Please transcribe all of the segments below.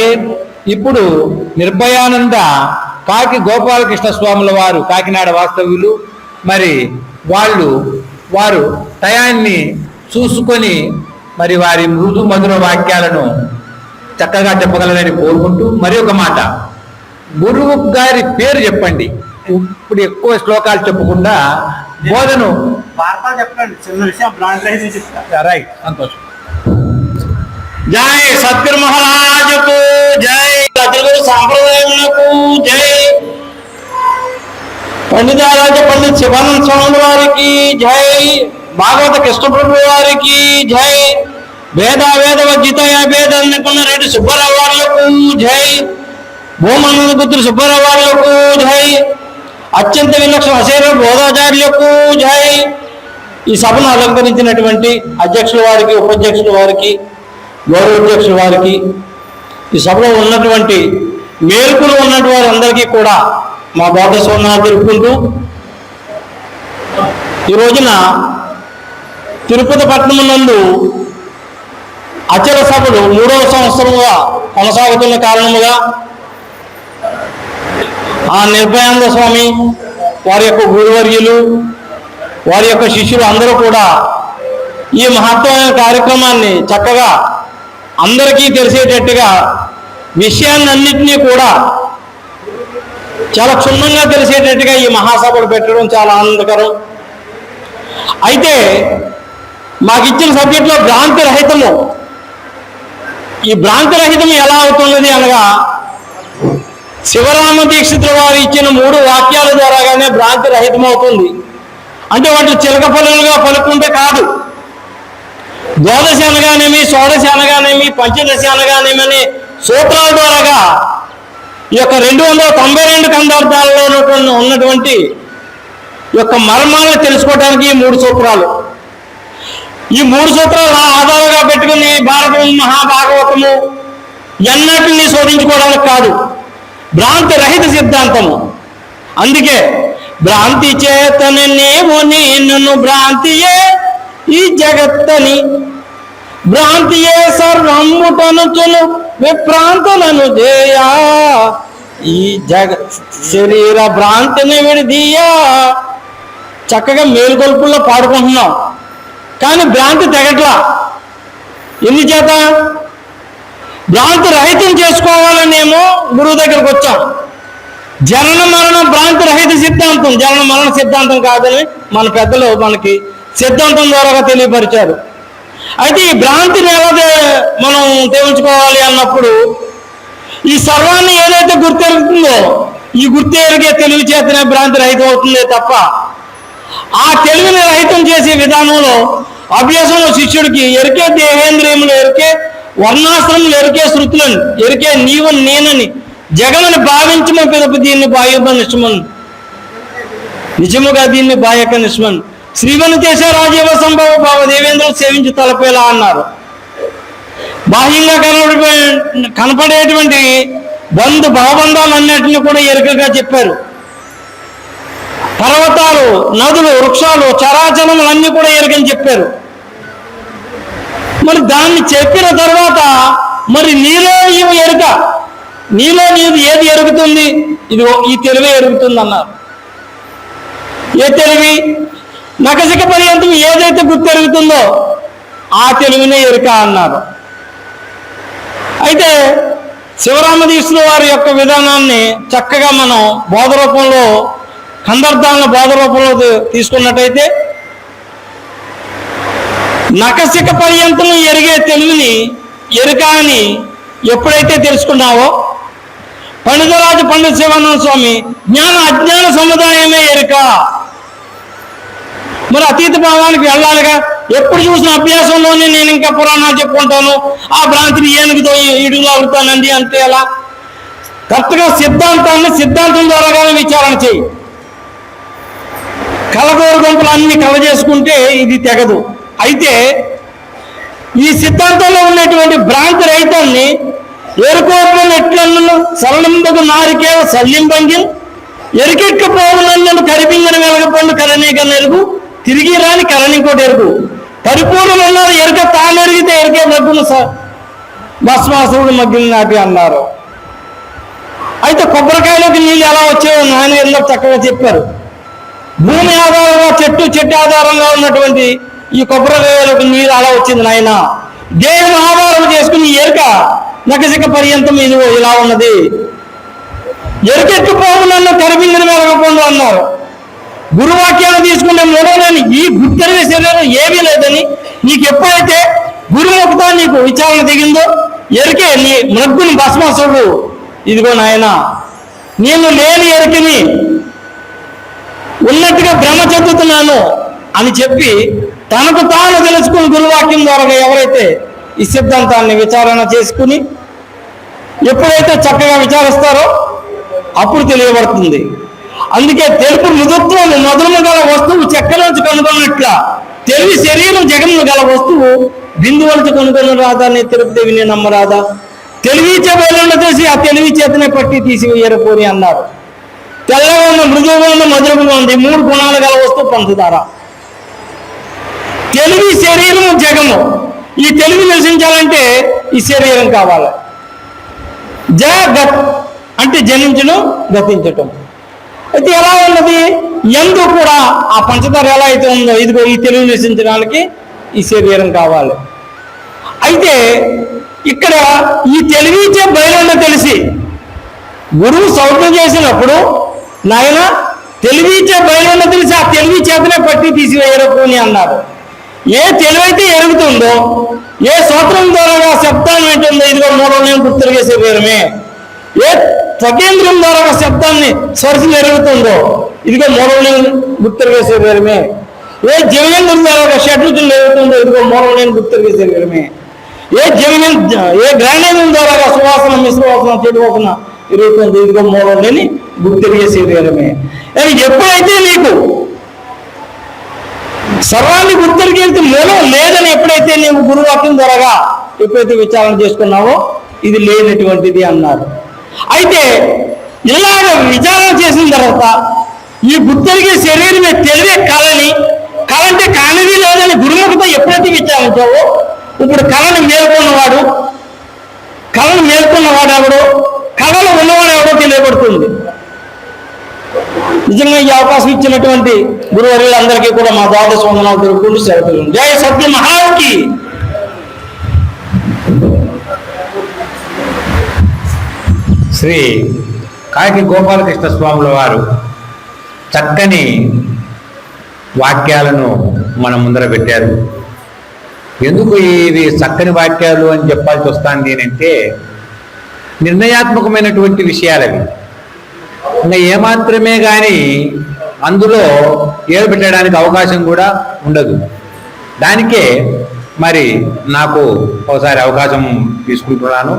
అలాగే ఇప్పుడు నిర్భయానంద కాకి గోపాలకృష్ణ స్వాముల వారు కాకినాడ వాస్తవ్యులు. మరి వాళ్ళు వారు టయాన్ని చూసుకొని మరి వారి మృదు మధుర వాక్యాలను చక్కగా చెప్పగలరని కోరుకుంటూ మరి ఒక మాట. గురువు గారి పేరు చెప్పండి. ఇప్పుడు ఎక్కువ శ్లోకాలు చెప్పకుండా బోధను చెప్పండి. చిన్న విషయం రైట్ సంతోషం. జై సద్గురు మహారాజుకు జై సద్గురు సాంప్రదాయములకు జై. పండితారాజ పండిత్ శివానంద స్వామి వారికి జై. భాగవత కృష్ణప్రభు వారికి జై. వేద వేద వజ్జిత వేద అనుకున్న రెడ్డి సుబ్బారావు వార్లకు జై. భూమానంద పుత్రుడు సుబ్బారావు వార్లకు జై. అత్యంత విలక్షణ అశైర బోధాచార్యులకు జై. ఈ సభను అలంకరించినటువంటి అధ్యక్షుల వారికి ఉపాధ్యక్షుల వారికి గౌరవాధ్యక్షుల వారికి ఈ సభలో ఉన్నటువంటి మేల్కులు ఉన్నటువంటి వారందరికీ కూడా మా బోధ సోమనాథ్ తెలుపుకుంటూ ఈ రోజున తిరుపతి పట్టణం నందు అచల సభలు మూడవ సంవత్సరముగా కొనసాగుతున్న కారణముగా ఆ నిర్భయానంద స్వామి వారి యొక్క గురువర్యులు వారి యొక్క శిష్యులు అందరూ కూడా ఈ మహత్తమైన కార్యక్రమాన్ని చక్కగా అందరికీ తెలిసేటట్టుగా విషయాలన్నింటినీ కూడా చాలా క్షుణ్ణంగా తెలిసేటట్టుగా ఈ మహాసభలు పెట్టడం చాలా ఆనందకరం. అయితే మాకు ఇచ్చిన సబ్జెక్టులో భ్రాంతి రహితము. ఈ భ్రాంతి రహితం ఎలా అవుతున్నది అనగా శివరామ దీక్షితుల వారు ఇచ్చిన మూడు వాక్యాల ద్వారాగానే భ్రాంతి రహితం అవుతుంది అంటే వాటి చిలక పలులుగా పలుకుంటే కాదు. ద్వాదశి అనగానేమి షోడశి అనగానేమి పంచదశి అనగానేమి సూత్రాల ద్వారాగా ఈ యొక్క రెండు వందల తొంభై రెండు కందార్థాలలో ఉన్నటువంటి ఉన్నటువంటి యొక్క మర్మాలను తెలుసుకోవడానికి ఈ మూడు సూత్రాలు. ఈ మూడు సూత్రాలు ఆధారంగా పెట్టుకుని భారతం మహాభాగవతము ఎన్నటిని శోధించుకోవడానికి కాదు. భ్రాంతి రహిత సిద్ధాంతము. అందుకే భ్రాంతి చేతని నేమో నేను భ్రాంతియే ఈ జగత్తని భ్రాంతియే సర్వమ్ముటనుచును విభ్రాంతులను చేయా ఈ జగ శరీర భ్రాంతిని విడిదీయా. చక్కగా మేలుకొల్పుల్లో పాడుకుంటున్నాం. కానీ భ్రాంతి తెగట్లా. ఎన్ని చేత భ్రాంతి రహితం చేసుకోవాలనేమో గురువు దగ్గరకు వచ్చాం. జనన మరణ భ్రాంతి రహిత సిద్ధాంతం జనన మరణ సిద్ధాంతం కాదని మన పెద్దలు మనకి సిద్ధాంతం ద్వారా తెలియపరిచారు. అయితే ఈ భ్రాంతిని ఎలా మనం తేల్చుకోవాలి అన్నప్పుడు ఈ సర్వాన్ని ఏదైతే గుర్తెరుగుతుందో ఈ గుర్తెరిగే తెలివి చేతనే భ్రాంతి రహితం అవుతుందే తప్ప ఆ తెలివిని రహితం చేసే విధానంలో అభ్యాసంలో శిష్యుడికి ఎరికే దేహేంద్రియములు ఎరికే వర్ణాశ్రములు ఎరికే శృతులను ఎరికే నీవు నేనని జగమని భావించమ పిదప దీన్ని బాహ్యమ నిష్మన్ నిజముగా దీన్ని బాయక నిష్మన్ శ్రీవని చేసే రాజీవ సంభవ భావ దేవేంద్రుడు సేవించి తలపేలా అన్నారు. బాహ్యంగా కనబడిపోయే కనపడేటువంటి బంధు భావబంధాలన్నింటినీ కూడా ఎరుకగా చెప్పారు. పర్వతాలు నదులు వృక్షాలు చరాచరములన్నీ కూడా ఎరుకని చెప్పారు. మరి దాన్ని చెప్పిన తర్వాత మరి నీలో నీవు ఎరుక. నీలో నీవు ఏది ఎరుగుతుంది? ఇది ఈ తెలివే ఎరుగుతుంది అన్నారు ఏ తెలివి? నకసిక పర్యంతం ఏదైతే గుర్తెరుగుతుందో ఆ తెలుగునే ఎరుక అన్నారు. అయితే శివరామదీశ్వరుల వారి యొక్క విధానాన్ని చక్కగా మనం బోధ రూపంలో కందర్థాలను బోధ రూపంలో తీసుకున్నట్టయితే నకసిక పర్యంతం ఎరిగే తెలుగుని ఎరుక అని ఎప్పుడైతే తెలుసుకున్నావో పండితరాజు పండిత శివానంద స్వామి జ్ఞాన అజ్ఞాన సముదాయమే ఎరుక. మరి అతీత భావానికి వెళ్ళాలిగా. ఎప్పుడు చూసిన అభ్యాసంలోనే నేను ఇంకా పురాణాలు చెప్పుకుంటాను. ఆ భ్రాంతిని ఏనుగుతో ఇడుగులో అవుతానండి అంటే ఎలా? కరెక్ట్గా సిద్ధాంతాన్ని సిద్ధాంతం ద్వారాగానే విచారణ చేయి. కలగోరు గుంపులు అన్ని కలజేసుకుంటే ఇది తెగదు. అయితే ఈ సిద్ధాంతంలో ఉన్నటువంటి భ్రాంతి రహితాన్ని ఎరుకోపం ఎట్లను సరళంబకు నారికే సల్లింబంగిల్ ఎరికెక్క పోవునన్ను కరిపింగని వెలగపండు కరణీక నెలుగు తిరిగి రాని కరణింకోటి ఎరుకు పరిపూర్ణం ఉన్నారు ఎరుక తాను ఎరిగితే ఎరికే దగ్గును సార్ భస్మాసురుడు మగ్గిన నాటి అన్నారు. అయితే కొబ్బరికాయలోకి నీళ్ళు ఎలా వచ్చాయో నాయన ఎన్నో చక్కగా చెప్పారు. భూమి ఆధారంగా చెట్టు చెట్టు ఆధారంగా ఉన్నటువంటి ఈ కొబ్బరికాయలోకి నీరు అలా వచ్చింది నాయన. దేవుని ఆధారం చేసుకుని ఎరుక నకసిక పర్యంతం ఇది ఇలా ఉన్నది. ఎరుకెట్టు పోవు నన్ను మెరగకుండా అన్నారు. గురువాక్యాలు తీసుకునే మూడోలేని ఈ గుర్తెరిగే శరీరం ఏమీ లేదని నీకు ఎప్పుడైతే గురుముఖతో నీకు విచారణ దిగిందో ఎరికే నీ మృగ్గుని భస్మాసుడు ఇదిగో నాయన నేను లేని ఎరికిని ఉన్నట్టుగా భ్రమ చెందుతున్నాను అని చెప్పి తనకు తాను తెలుసుకుని గురువాక్యం ద్వారా ఎవరైతే ఈ సిద్ధాంతాన్ని విచారణ చేసుకుని ఎప్పుడైతే చక్కగా విచారిస్తారో అప్పుడు తెలియబడుతుంది. అందుకే తెలుపు మృదుత్వం మధురము గల వస్తువు చెక్క నుంచి కనుగొన్నట్ల తెలివి శరీరం జగన్ను గల వస్తువు బిందువు నుంచి కనుగొని రాదా అని తిరుపతి నేను నమ్మరాదా తెలివి చేపలను తెలిసి ఆ తెలివి చేతనే పట్టి తీసివేయరపోని అన్నారు. తెల్లగా ఉన్న మృదువుగా ఉన్న మధురంగా ఉంది. మూడు గుణాలు గల వస్తువు పంచదార. తెలివి శరీరం జగము. ఈ తెలివి నివసించాలంటే ఈ శరీరం కావాలి. జగత్ అంటే జనించడం గతించటం అయితే ఎలా ఉన్నది? ఎందు కూడా ఆ పంచదార ఎలా అయితే ఉందో ఇదిగో ఈ తెలివి నివసించడానికి ఈ శరీరం కావాలి. అయితే ఇక్కడ ఈ తెలివిచే బయలున్న తెలిసి గురువు సౌఖ్యం చేసినప్పుడు నాయన తెలివిచే బయలున్న తెలిసి ఆ తెలివి చేతనే పట్టి తీసివేయరకు అని అన్నారు. ఏ తెలివైతే ఎరుగుతుందో ఏ సూత్రం ద్వారా శబ్దాన్ని ఏంటుందో ఇదిగో మూడో నేను గుర్తులు చేసే పేరమే ఏ త్వకేంద్రియం ద్వారా ఒక శబ్దాన్ని స్పర్శలు జరుగుతుందో? ఇదిగో మూడో నేను గుర్తురిగే ఏ జీవనేంద్రం ద్వారా ఒక షడ్రుచులు జరుగుతుందో ఇదిగో మూడో నేను గుర్తురిగే శరీరమే ఏ జీవనం ఏ గ్రానేంద్రం ద్వారా సువాసన మిశ్రవాసన చెడు వాసన ఎరుగుతుంది ఇదిగో మూడో లేని గుర్తురిగే శరీరమే ఎప్పుడైతే నీకు సర్వాన్ని గుర్తెరిగేంత మూలం లేదని ఎప్పుడైతే నీవు గురువాక్యం ద్వారా ఎప్పుడైతే విచారణ చేసుకున్నావో ఇది లేనటువంటిది అన్నారు. అయితే ఇలాగ విచారణ చేసిన తర్వాత ఈ గుత్తరికి శరీరం తెలివే కళని కళ అంటే కానిది లేదని గురుముఖతో ఎప్పుడైతే విచారించావో ఇప్పుడు కళను మేల్కొన్నవాడు కళను మేల్కొన్నవాడు ఎవడో కళలో ఉన్నవాడు ఎవడో తెలియబడుతుంది నిజంగా ఈ అవకాశం ఇచ్చినటువంటి గురువర్యులందరికీ కూడా మా ద్వాదశ వందనాలు తెలుపుకుంటూ సెలవు. జయ సత్య మహాకి శ్రీ కాకి గోపాలకృష్ణ స్వాముల వారు చక్కని వాక్యాలను మన ముందర పెట్టారు. ఎందుకు ఇవి చక్కని వాక్యాలు అని చెప్పాల్సి వస్తుంది అంటే నిర్ణయాత్మకమైనటువంటి విషయాలవి ఇంకా ఏమాత్రమే కానీ అందులో ఏలు పెట్టడానికి అవకాశం కూడా ఉండదు. దానికే మరి నాకు ఒకసారి అవకాశం తీసుకుంటున్నాను.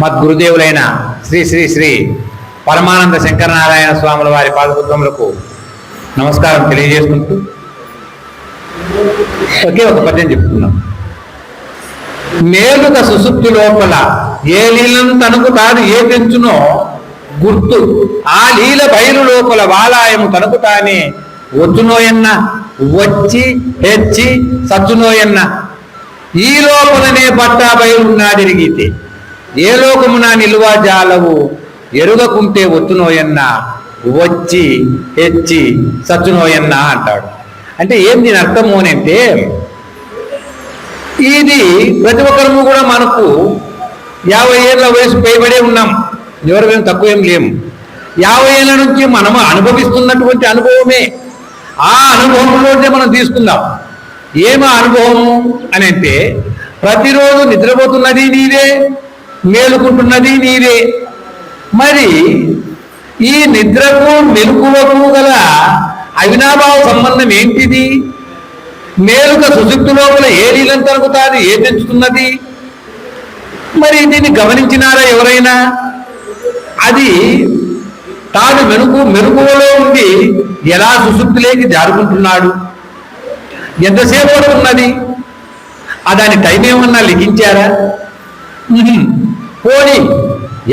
మద్గురుదేవులైన శ్రీ శ్రీ శ్రీ పరమానంద శంకరనారాయణ స్వాముల వారి పాదపుత్రములకు నమస్కారం తెలియజేసుకుంటూ ఒకే ఒక పద్యం చెప్తున్నాం. మేలుక సుసుప్తి లోపల ఏ లీలను తనకు తాను ఏ పెంచునో గుర్తు ఆ లీల బయలు లోపల వాలాయము తనకు తానే వచ్చునోయన్న వచ్చి హెచ్చి సచ్చునోయన్న ఈ లోపలనే పట్టా బయలున్నాడిరిగితే ఏ లోకమున నిలువ జాలవు? ఎరుగకుంటే ఒత్తునోయన్నా వచ్చి హెచ్చి సచ్చునోయన్న అంటాడు. అంటే ఏం దీని అర్థము అని అంటే ఇది ప్రతి ఒక్కరము కూడా మనకు యాభై ఏళ్ళ వయసు పైబడే ఉన్నాం. ఎవరికైనా తక్కువ ఏం లేము. యాభై ఏళ్ళ నుంచి మనము అనుభవిస్తున్నటువంటి అనుభవమే. ఆ అనుభవంలోనే మనం తీసుకుందాం. ఏమో అనుభవము అని అంటే ప్రతిరోజు నిద్రపోతున్నది నీదే మేలుకుంటున్నది నీవే. మరి ఈ నిద్రకు మెలకువకు గల అవినాభావ సంబంధం ఏంటిది? మేలుక సుశుక్తి లోపల ఏ నీళ్ళని తరుగుతాది ఏ పెంచుతున్నది మరి దీన్ని గమనించినారా ఎవరైనా? అది తాను మెరుగు మెరుగులో ఉండి ఎలా సుశుక్తిలోకి జారుకుంటున్నాడు? ఎంతసేపు ఉన్నది? దాని టైం ఏమన్నా లిఖించారా? పోనీ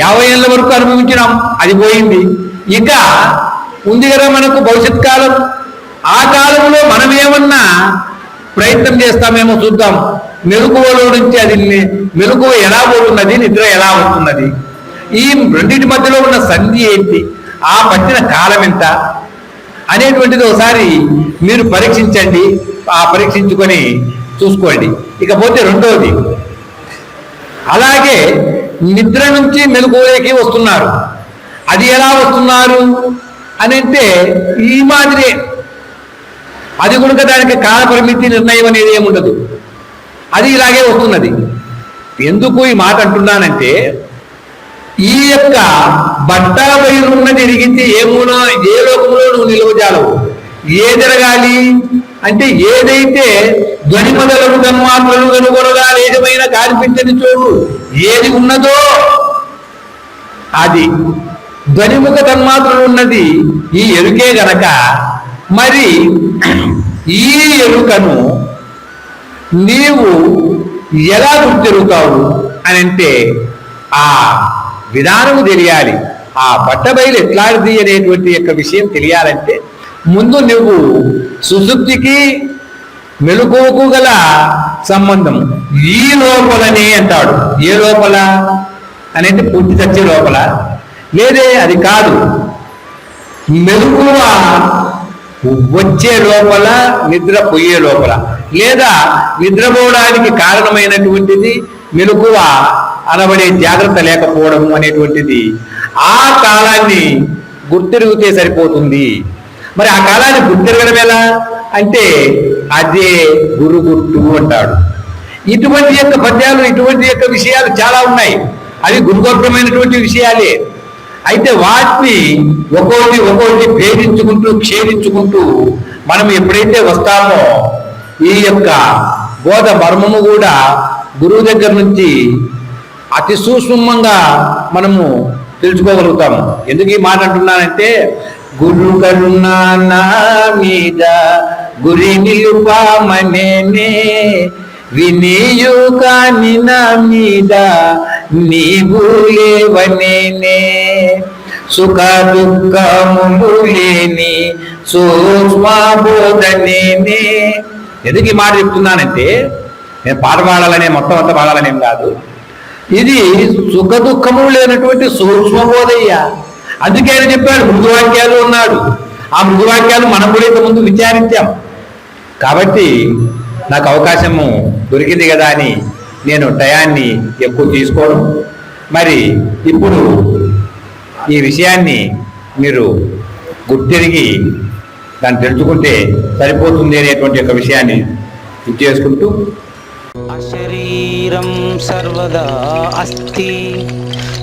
యాభై ఏళ్ళ వరకు అనుభవించినాం అది పోయింది. ఇంకా ఉంది కదా మనకు భవిష్యత్ కాలం. ఆ కాలంలో మనం ఏమన్నా ప్రయత్నం చేస్తామేమో చూద్దాం. మెలకువలో నుంచి అది మెలకువ ఎలా పోతున్నది నిద్ర ఎలా వస్తున్నది ఈ రెండింటి మధ్యలో ఉన్న సంధి ఏంటి ఆ పట్టిన కాలం ఎంత అనేటువంటిది ఒకసారి మీరు పరీక్షించండి ఆ పరీక్షించుకొని చూసుకోండి. ఇకపోతే రెండవది అలాగే నిద్ర నుంచి మెలుకోలేకి వస్తున్నారు. అది ఎలా వస్తున్నారు? అని అంటే ఈ మాదిరే. అది కనుక దానికి కాలపరిమితి నిర్ణయం అనేది ఏముండదు అది ఇలాగే వస్తున్నది. ఎందుకు ఈ మాట అంటున్నానంటే ఈ యొక్క బట్టల ఉన్నది ఎరిగించి ఏమునో ఏ లోకంలో నువ్వు నిలవజాలవు? ఏ జరగాలి? అంటే ఏదైతే ధ్వని మొదలకు గన్మాత్రలు కనుగొనగా లేకమైన కనిపించని చోటు ఏది ఉన్నదో అది. ధ్వనిముఖ తన్మాత్రలు ఉన్నది ఈ ఎరుకే గనక. మరి ఈ ఎరుకను నీవు ఎలా గుర్తిరుగుతావు అని అంటే ఆ విధానము తెలియాలి. ఆ బట్టబయలు ఎట్లాంటిది అనేటువంటి యొక్క విషయం తెలియాలంటే ముందు నువ్వు సుశుద్ధికి మెలకువకు గల సంబంధం. ఈ లోపలనే అంటాడు. ఏ లోపల? అనేది పూర్తి చచ్చే లోపల. లేదే అది కాదు. మెలకువ వచ్చే లోపల నిద్ర పోయే లోపల. లేదా నిద్రపోవడానికి కారణమైనటువంటిది మెలకువ అనబడే జాగ్రత్త లేకపోవడం అనేటువంటిది ఆ కాలాన్ని గుర్తెరిగితే సరిపోతుంది. మరి ఆ కాలాన్ని గుర్తెరగడం ఎలా? అంటే అదే గురుగుట్టు అంటాడు. ఇటువంటి యొక్క పద్యాలు ఇటువంటి యొక్క విషయాలు చాలా ఉన్నాయి. అవి గురుగర్భమైనటువంటి విషయాలే. అయితే వాటిని ఒక్కొక్కటి ఒక్కొక్కటి భేదించుకుంటూ ఛేదించుకుంటూ మనం ఎప్పుడైతే వస్తామో ఈ యొక్క బోధ మర్మము కూడా గురువు దగ్గర నుంచి అతి సూక్ష్మంగా మనము తెలుసుకోగలుగుతాము. ఎందుకు ఈ మాట అంటున్నానంటే గురు కరుణ నా మీద గురి నిలుపామనే వినియు కాని నా మీద నీవు లేవనే సుఖ దుఃఖములు లేని సూక్ష్మబోధనే ఎందుకు ఈ మాట చెప్తున్నానంటే నేను పాట పాడాలనే మొత్తం అంతా పాడాలనేం కాదు. ఇది సుఖ దుఃఖము లేనటువంటి సూక్ష్మబోధయ్యా. అందుకే ఆయన చెప్పాడు మృదువాక్యాలు ఉన్నాడు. ఆ మృదువాక్యాలు మనం కూడా ఇంతకుముందు విచారించాం. కాబట్టి నాకు అవకాశము దొరికింది కదా అని నేను టయాన్ని ఎక్కువ తీసుకోవడం మరి ఇప్పుడు ఈ విషయాన్ని మీరు గుర్తెరిగి దాన్ని తెలుసుకుంటే సరిపోతుంది అనేటువంటి ఒక విషయాన్ని ఇది చేసుకుంటూ అశరీరం సర్వదా అస్తి